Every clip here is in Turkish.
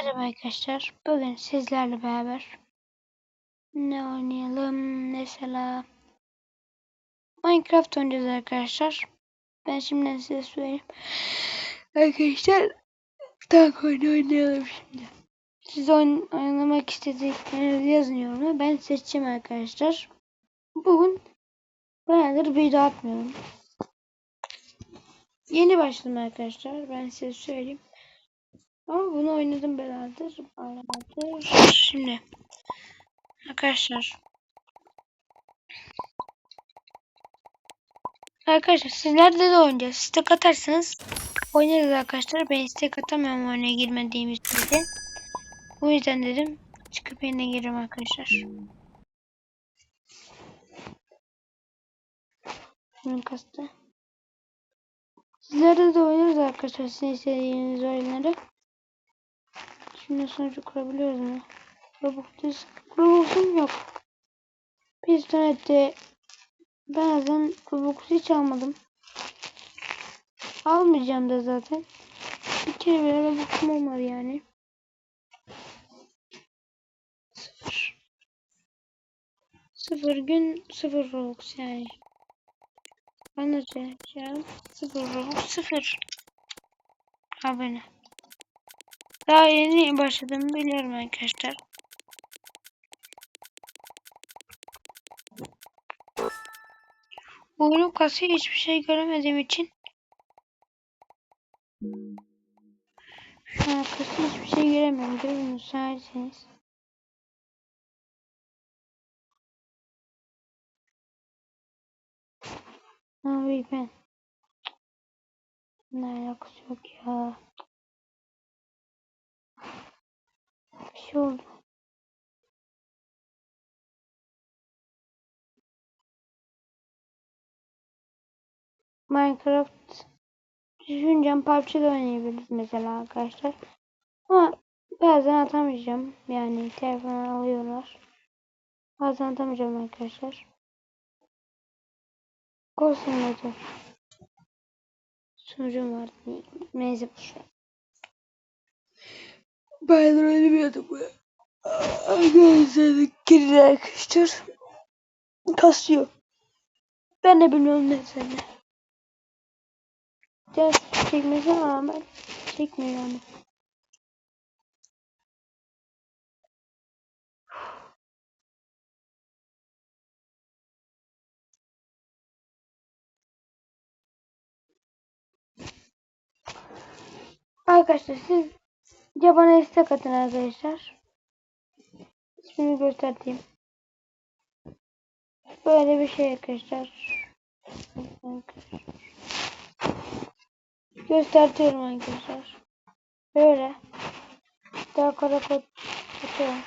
Merhaba arkadaşlar. Bugün sizlerle beraber ne oynayalım? Mesela Minecraft oynayacağız arkadaşlar. Ben şimdiden size söyleyeyim. Arkadaşlar tank oyunu oynayalım şimdi. Siz oyn oynamak istediklerinizi yazın yoruma. Ben seçeceğim arkadaşlar. Bugün bayağıdır video atmıyorum. Yeni başladım arkadaşlar. Ben size söyleyeyim. Ama bunu oynadım beraber. Beraber. Şimdi. Arkadaşlar. Arkadaşlar sizler de de oynayacağız. Istek atarsanız oynarız arkadaşlar. Ben istek atamıyorum oyuna girmediğim için. O yüzden dedim çıkıp yerine girerim arkadaşlar. Şunu kastı. Sizlerle de oynarız arkadaşlar. Sizin istediğiniz oyunları. Şimdi sonucu kurabiliyoruz mu? Roblox Roblox'um yok. Tane de bazen Roblox'u hiç almadım. Almayacağım da zaten. Bir kere bile Roblox'um olmadı yani. Sıfır. Sıfır gün sıfır Roblox yani. Anlatacağım. Sıfır Roblox sıfır. Abone. Daha yeni başladım biliyorum arkadaşlar. Oyunun kasıyor hiçbir şey göremediğim için. Şu an kasıyor hiçbir şey göremiyorum. Görün müsaitseniz. Abi ben. Ne alakası yok ya. Şey oldu. Minecraft düşüneceğim PUBG'de oynayabiliriz mesela arkadaşlar. Ama bazen atamayacağım. Yani telefonu alıyorlar. Bazen atamayacağım arkadaşlar. Olsun hadi. Sunucum var. Neyse boşver. Oynamıyordum bu. Arkadaşlar kirli arkadaşlar. Kasıyor. Ben de bilmiyorum ne söyle. Ders çekmesine rağmen çekmiyor yani. Arkadaşlar siz ya bana istek atın arkadaşlar. İsmini göstereyim. Böyle bir şey arkadaşlar. Gösteriyorum arkadaşlar. Böyle. Daha kara kod açıyorum.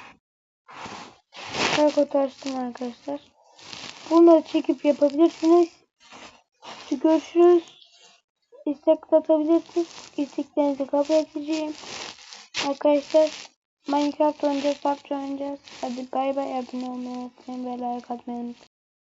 Kara kod açtım arkadaşlar. Bunları çekip yapabilirsiniz. Görüşürüz. İstek atabilirsiniz. İsteklerinizi kabul edeceğim. Arkadaşlar Minecraft oynayacağız, PUBG oynayacağız. Hadi bay bay abone olmayı unutmayın ve like atmayı unutmayın.